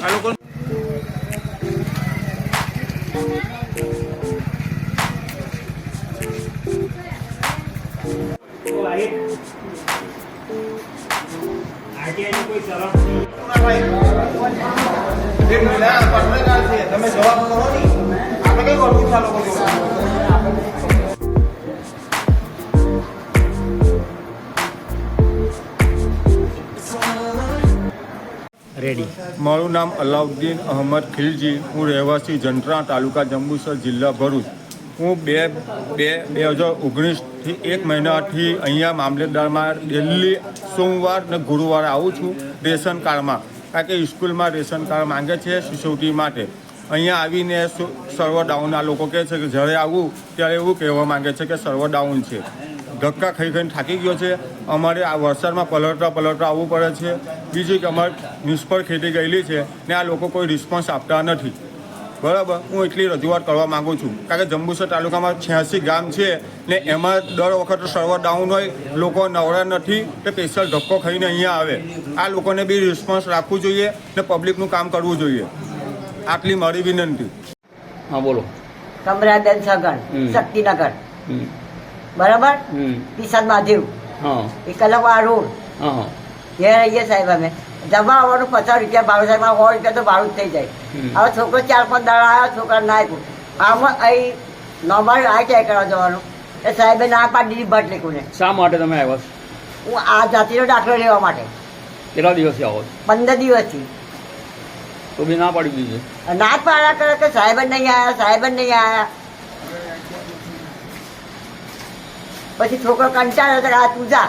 ভালো করে તમે જવાબ કરો ને આપણે કઈ કરવું ચાલો રેડી. મારું નામ અલાઉદ્દીન અહમદ ખિલજી. હું રહેવાસી જંત્રા તાલુકા જંબુસર જિલ્લા ભરૂચ. હું બે બે બે હજાર ઓગણીસથી એક મહિનાથી અહીંયા મામલેદારમાં દિલ્હી સોમવાર ને ગુરુવારે આવું છું રેશન કાર્ડમાં. કારણ કે સ્કૂલમાં રેશન કાર્ડ માંગે છે શિષ્યવૃત્તિ માટે. અહીંયા આવીને સર્વ ડાઉનના લોકો કહે છે કે જ્યારે આવું ત્યારે એવું કહેવા માંગે છે કે સર્વ ડાઉન છે. ધક્કા ખાઈ ખાઈને થાકી ગયો છે. અમારે આ વરસાદમાં પલટતા પલટતા આવવું પડે છે. બીજું કે અમારે નિષ્ફળ ખેતી ગયેલી છે ને આ લોકો કોઈ રિસ્પોન્સ આપતા નથી. બરાબર? હું એટલી રજૂઆત કરવા માગું છું. કારણ કે જંબુસર તાલુકામાં છ્યાસી ગામ છે ને એમાં દર વખત સર્વર ડાઉન હોય લોકો નવરા નથી કે સ્પેશિયલ ધક્કો ખાઈને અહીંયા આવે. આ લોકોને બી રિસ્પોન્સ રાખવું જોઈએ ને પબ્લિકનું કામ કરવું જોઈએ. આટલી મારી વિનંતી. હા બોલો. કમરાબેન છગન શક્તિનગર. બરાબર? કિશન મહાદેવ હા. એકલવા રોડ. ઘેર રહીએ સાહેબ અમે. જમા આવવાનું પચાસ રૂપિયા ભાડું સાહેબ. સો રૂપિયા તો ભાડું જ થઈ જાય. હવે છોકરો ચાર પાંચ દાડા આવ્યો છોકરા ના આપ્યું. આમાં અહીં નોર્મલ આ ક્યાંય કરવા જવાનું? એ સાહેબે ના પાડી દીધી ભટ લીકુને શા માટે તમે આવ્યા હું આ જાતિનો દાખલો લેવા માટે. કેટલા દિવસથી આવો પંદર દિવસથી. તો બી ના પાડી દીધી. ના જ પાડ્યા કરે કે સાહેબ જ નહીં આવ્યા સાહેબ જ નહીં આવ્યા પછી છોકરો કંટાળો તો આ તું જા.